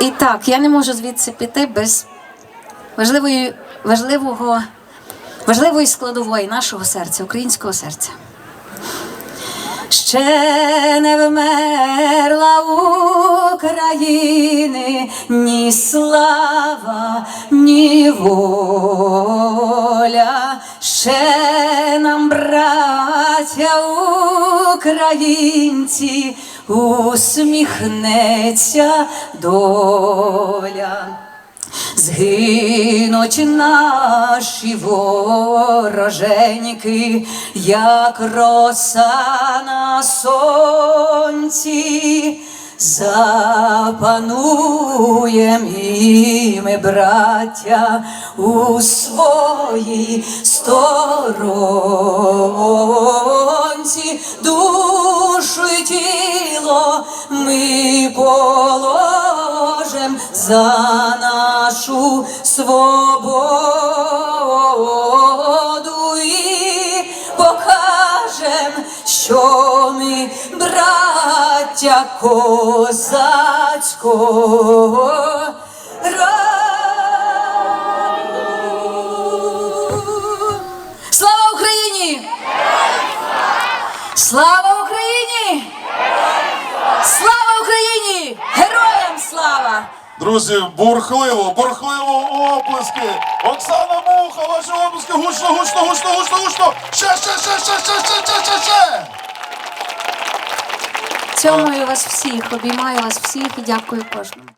І так, я не можу звідси піти без важливої, важливого, важливої складової нашого серця, українського серця. Ще не вмерла України ні слава, ні воля. Браття українці, усміхнеться доля. Згинуть наші вороженьки, як роса на сонці, запануєм і ми, браття, у своїй сторонці, ми положим за нашу свободу і покажем, що ми браття козацького. Слава Україні! Слава Україні! Слава Україні! Героям слава! Друзі, бурхливо, бурхливо оплески. Оксана Муха, ваші оплески. Гучно, гучно, гучно, гучно, гучно. Ще, ще, ще, ще, ще, ще, ще, ще, ще. Цьомую вас всіх, обіймаю вас всіх і дякую кожному.